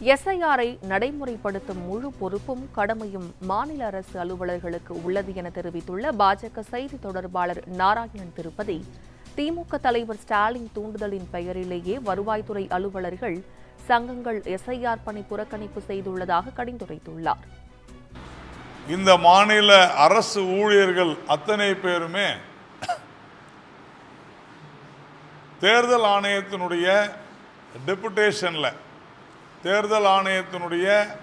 எஸ்ஐஆரை நடைமுறைப்படுத்தும் முழு பொறுப்பும் கடமையும் மாநில அரசு அலுவலர்களுக்கு உள்ளது என தெரிவித்துள்ள பாஜக செய்தி தொடர்பாளர் நாராயணன் திருப்பதி. திமுக தலைவர் ஸ்டாலின் தூண்டுதலின் பெயரிலேயே வருவாய்த்துறை அலுவலர்கள் சங்கங்கள் எஸ்ஐஆர் பணி புறக்கணிப்பு செய்துள்ளதாக கடிந்துரைத்துள்ளார். இந்த மாநில அரசு ஊழியர்கள் அத்தனை பேருமே தேர்தல் ஆணையத்தினுடைய டெபுடேஷனில் தேர்தல் ஆணையத்தினுடைய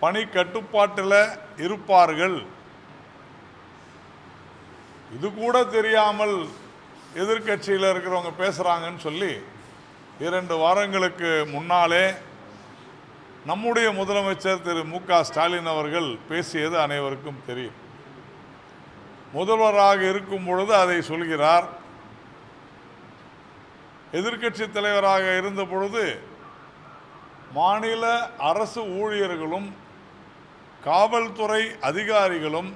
பணி கட்டுப்பாட்டில் இருப்பார்கள். இது கூட தெரியாமல் எதிர்க்கட்சியில் இருக்கிறவங்க பேசுகிறாங்கன்னு சொல்லி இரண்டு வாரங்களுக்கு முன்னாலே நம்முடைய முதலமைச்சர் திரு. மு. க. ஸ்டாலின் அவர்கள் பேசியது அனைவருக்கும் தெரியும். முதல்வராக இருக்கும் பொழுது அதை சொல்கிறார். எதிர்க்கட்சி தலைவராக இருந்த பொழுது மாநில அரசு ஊழியர்களும் காவல்துறை அதிகாரிகளும்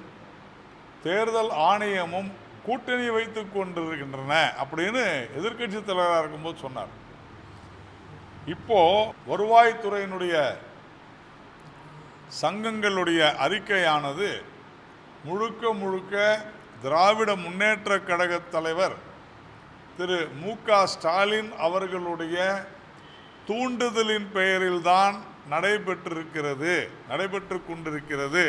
தேர்தல் ஆணையமும் கூட்டணி வைத்து கொண்டிருக்கின்றன அப்படின்னு எதிர்க்கட்சி தலைவராக இருக்கும்போது சொன்னார். இப்போ வருவாய்த்துறையினுடைய சங்கங்களுடைய அறிக்கையானது முழுக்க முழுக்க திராவிட முன்னேற்ற கழக தலைவர் திரு மு க ஸ்டாலின் அவர்களுடைய தூண்டுதலின் பெயரில்தான் நடைபெற்றிருக்கிறது நடைபெற்று கொண்டிருக்கிறது.